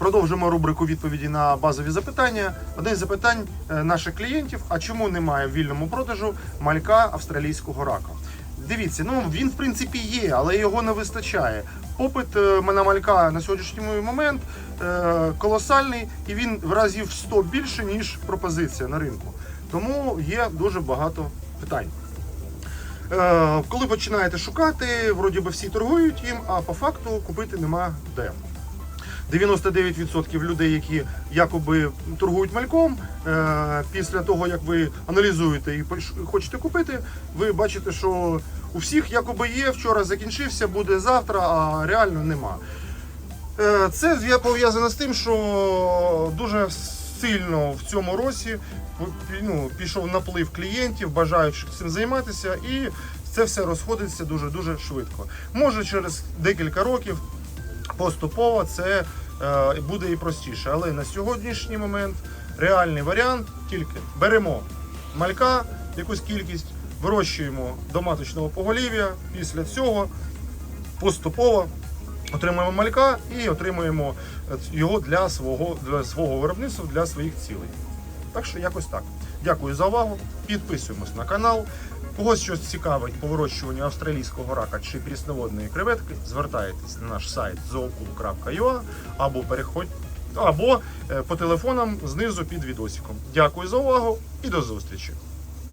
Продовжимо рубрику відповіді на базові запитання. Одне з запитань е, наших клієнтів: а чому немає в вільному продажу малька австралійського рака? Дивіться, ну він в принципі є, але його не вистачає. Попит е, на малька на сьогоднішній момент е, колосальний, і він в разів 100 більше, ніж пропозиція на ринку. Тому є дуже багато питань. Коли починаєте шукати, вроді би всі торгують їм, а по факту купити нема де. 99% людей, які якоби торгують мальком, е, після того як ви аналізуєте і хочете купити, ви бачите, що у всіх якоби є, вчора закінчився, буде завтра, а реально нема. Е, Це пов'язано з тим, що дуже сильно в цьому році ну, пішов наплив клієнтів, бажаючих цим займатися, і це все розходиться дуже дуже швидко. Може через декілька років поступово це е, буде і простіше. Але на сьогоднішній момент реальний варіант тільки беремо малька, якусь кількість, вирощуємо до маточного поголів'я. Після цього поступово отримуємо малька і отримуємо е, його для свого, для свого виробництва, для своїх цілей. Так що якось так. Дякую за увагу. Підписуємось на канал. Когось щось цікавить по вирощуванню австралійського рака чи прісноводної креветки, звертайтесь на наш сайт zookul.ua або переходь або е, по телефонам знизу під відосиком. Дякую за увагу і до зустрічі!